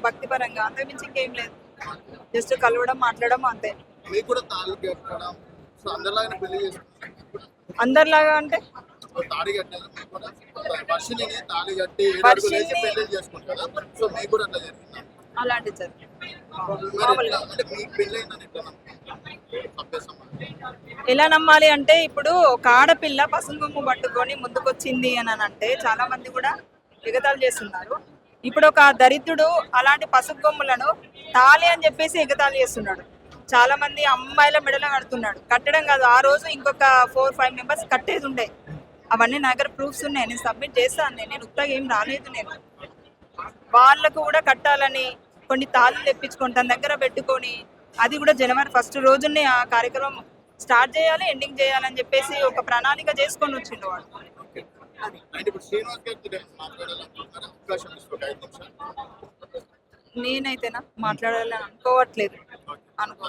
ఒక భక్తి పరంగా అంతకుమించి ఇంకేం లేదు. జస్ట్ కలవడం మాట్లాడడం అంతే. అందరిలాగా అంటే? అలాంటి? ఎలా నమ్మాలి అంటే ఇప్పుడు ఒక ఆడపిల్ల పసుపు పట్టుకొని ముందుకొచ్చింది అని అని అంటే చాలా మంది కూడా ఎగతాళి చేస్తున్నారు. ఇప్పుడు ఒక దరిద్రుడు అలాంటి పసుపు కొమ్ములను తాళి అని చెప్పేసి ఎగతాళి చేస్తున్నాడు. చాలా మంది అమ్మాయిల మెడలో కడుతున్నాడు. కట్టడం కాదు ఆ రోజు ఇంకొక ఫోర్ ఫైవ్ మెంబర్స్ కట్టేది ఉండే. అవన్నీ నా దగ్గర ప్రూఫ్స్ ఉన్నాయి నేను సబ్మిట్ చేస్తాను నేను నేను ఉత్తగా ఏం రాలేదు నేను. వాళ్ళకు కూడా కట్టాలని కొన్ని తాళ్ళు తెప్పించుకొని తన దగ్గర పెట్టుకొని అది కూడా జనవరి ఫస్ట్ రోజునే ఆ కార్యక్రమం స్టార్ట్ చేయాలి ఎండింగ్ చేయాలని చెప్పేసి ఒక ప్రణాళిక చేసుకొని వచ్చిండు వాడు. నేనైతేనా? మాట్లాడాలని అనుకోవట్లేదు. అనుకో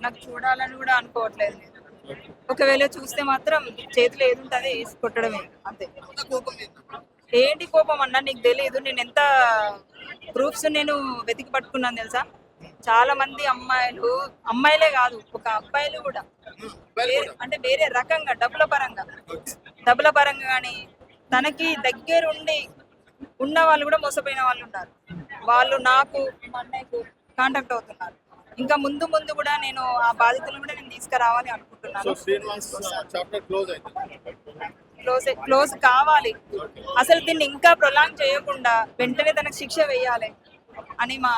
నాకు చూడాలని కూడా అనుకోవట్లేదు నేను. ఒకవేళ చూస్తే మాత్రం చేతిలో ఏది ఉంటుంది వేసి కొట్టడమే అంతే? ఏంటి కోపం అన్నా నీకు తెలియదు నేను ఎంత ప్రూఫ్స్ నేను వెతికి పట్టుకున్నాను తెలుసా? చాలా మంది అమ్మాయిలు అమ్మాయిలే కాదు ఒక అబ్బాయిలు కూడా. అంటే వేరే రకంగా డబ్బుల పరంగా. డబ్బుల పరంగా కానీ తనకి దగ్గరుండి ఉన్న వాళ్ళు కూడా మోసపోయిన వాళ్ళు ఉన్నారు. వాళ్ళు నాకు మా అన్నయ్యకు కాంటాక్ట్ అవుతున్నారు. ఇంకా ముందు ముందు కూడా నేను ఆ బాధితులను కూడా నేను తీసుకురావాలి అనుకుంటున్నాను. క్లోజ్ క్లోజ్ క్లోజ్ కావాలి. అసలు దీన్ని ఇంకా ప్రొలాంగ్ చేయకుండా వెంటనే తనకు శిక్ష వేయాలి అని మా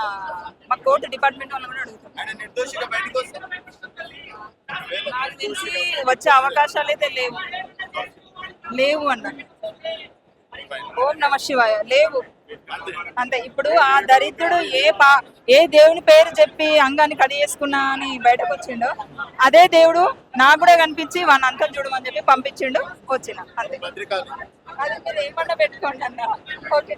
మా కోర్టు డిపార్ట్మెంట్ వాళ్ళు కూడా అడుగుతున్నారు నాకు తెలిసి వచ్చే అవకాశాలు అయితే లేవు. లేవు అన్నాడు ఓం నమ శివాయ. లేవు. అంతే ఇప్పుడు ఆ దరిద్రుడు ఏ పా ఏ దేవుని పేరు చెప్పి అంగాన్ని కడి చేసుకున్నా అని బయటకు వచ్చిండో అదే దేవుడు నాకు కూడా కనిపించి వాడిని అంతం చూడమని చెప్పి పంపించిండు వచ్చిన. అంతే. అది మీరు ఏమన్నా పెట్టుకోండి అన్న. ఓకే.